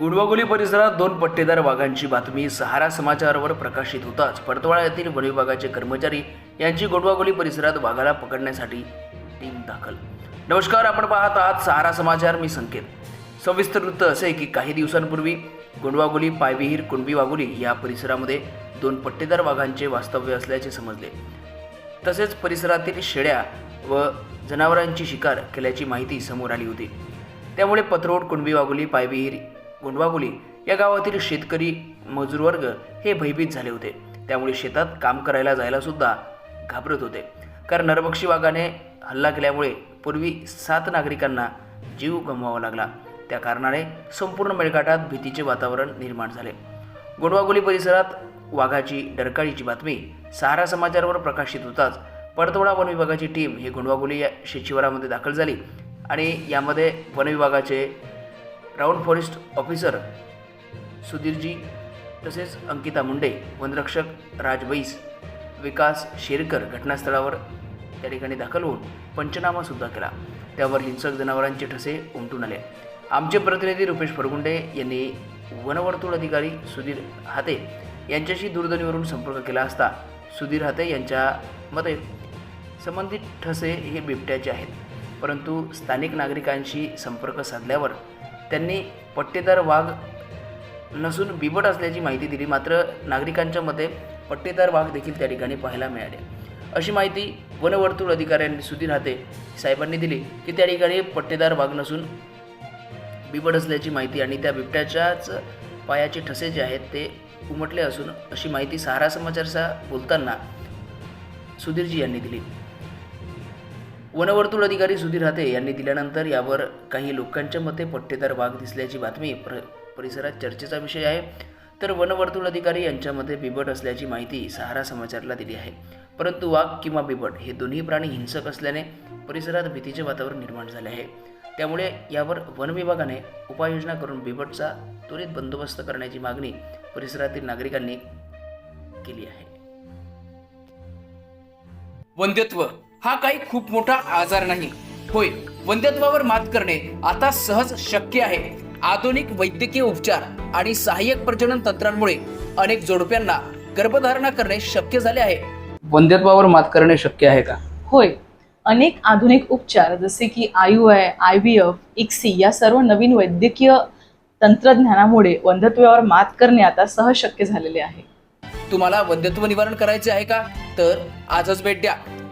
गुडवागोली परिसरात दोन पट्टेदार वाघांची बातमी सहारा समाचारवर प्रकाशित होताच. परतवाडा येथील वन विभागाचे कर्मचारी यांची गोडवागोली परिसरात वाघाला पकडण्यासाठी टीम दाखल. नमस्कार आपण पाहत आहात सहारा समाचार. मी संकेत. सविस्तर वृत्त असे की काही दिवसांपूर्वी गोंडवागोली पायविहीर कुणबी वाघोली या परिसरामध्ये दोन पट्टेदार वाघांचे वास्तव्य असल्याचे समजले. तसेच परिसरातील शेळ्या व जनावरांची शिकार केल्याची माहिती समोर आली होती. त्यामुळे पत्रोड कुणबी वाघोली पायविहीर गुंडवागुली या गावातील शेतकरी मजूरवर्ग हे भयभीत झाले होते. त्यामुळे शेतात काम करायला जायला सुद्धा घाबरत होते. कारण नरभक्षी वाघाने हल्ला केल्यामुळे पूर्वी सात नागरिकांना जीव गमवावा लागला. त्या कारणाने संपूर्ण मेळघाटात भीतीचे वातावरण निर्माण झाले. गुंडवागुली परिसरात वाघाची डरकाळीची बातमी सहारा समाचारवर प्रकाशित होताच परतवडा वन विभागाची टीम ही गुंडवागुली या शेचिवारामध्ये दाखल झाली आणि यामध्ये वन विभागाचे राऊंड फॉरेस्ट ऑफिसर सुधीरजी तसेच अंकिता मुंडे वनरक्षक राज बैस विकास शेरकर घटनास्थळावर त्या ठिकाणी दाखल होऊन पंचनामासुद्धा केला. त्यावर हिंसक जनावरांचे ठसे उमटून आले. आमचे प्रतिनिधी रुपेश फरगुंडे यांनी वनवर्तुळ अधिकारी सुधीर हाते यांच्याशी दूरध्वनीवरून संपर्क केला असता सुधीर हाते यांच्या मते संबंधित ठसे हे बिबट्याचे आहेत. परंतु स्थानिक नागरिकांशी संपर्क साधल्यावर त्यांनी पट्टेदार वाघ नसून बिबट असल्याची माहिती दिली. मात्र नागरिकांच्या मते पट्टेदार वाघ देखील त्या ठिकाणी पाहायला मिळाले. अशी माहिती वनवर्तुळ अधिकाऱ्यांनी सुधीर हाते साहेबांनी दिली की त्या ठिकाणी पट्टेदार वाघ नसून बिबट असल्याची माहिती आणि त्या बिबट्याच्याच पायाचे ठसे जे आहेत ते उमटले असून अशी माहिती सहारा समाचारचा बोलताना सुधीरजी यांनी दिली. वनवर्तुळ अधिकारी सुधीर हाते यांनी दिल्यानंतर यावर काही लोकांच्या मते पट्टेदार वाघ दिसल्याची बातमी प्र परिसरात चर्चेचा विषय आहे. तर वनवर्तुळ अधिकारी यांच्यामध्ये बिबट असल्याची माहिती सहारा समाचारला दिली आहे. परंतु वाघ किंवा बिबट हे दोन्ही प्राणी हिंसक असल्याने परिसरात भीतीचे वातावरण निर्माण झाले आहे. त्यामुळे यावर वन विभागाने उपाययोजना करून बिबटचा त्वरित बंदोबस्त करण्याची मागणी परिसरातील नागरिकांनी केली आहे. वंध्यत्व हा काही खूप मोठा आजार नाही. होय वंध्यत्वावर मात करणे आता सहज शक्य आहे. आधुनिक वैद्यकीय उपचार आणि सहाय्यक प्रजनन तंत्रांमुळे अनेक जोडप्यांना गर्भधारणा करणे शक्य झाले आहे. वंध्यत्वावर मात करणे शक्य आहे का? होय अनेक आधुनिक उपचार जसे की I U I I V F ICSI या सर्व नवीन वैद्यकीय तंत्रज्ञानामुळे वंध्यत्वावर मात करणे आता सहज शक्य झालेले आहे. तुम्हाला वंध्यत्व निवारण करायचे आहे का? तर आजच भेट द्या.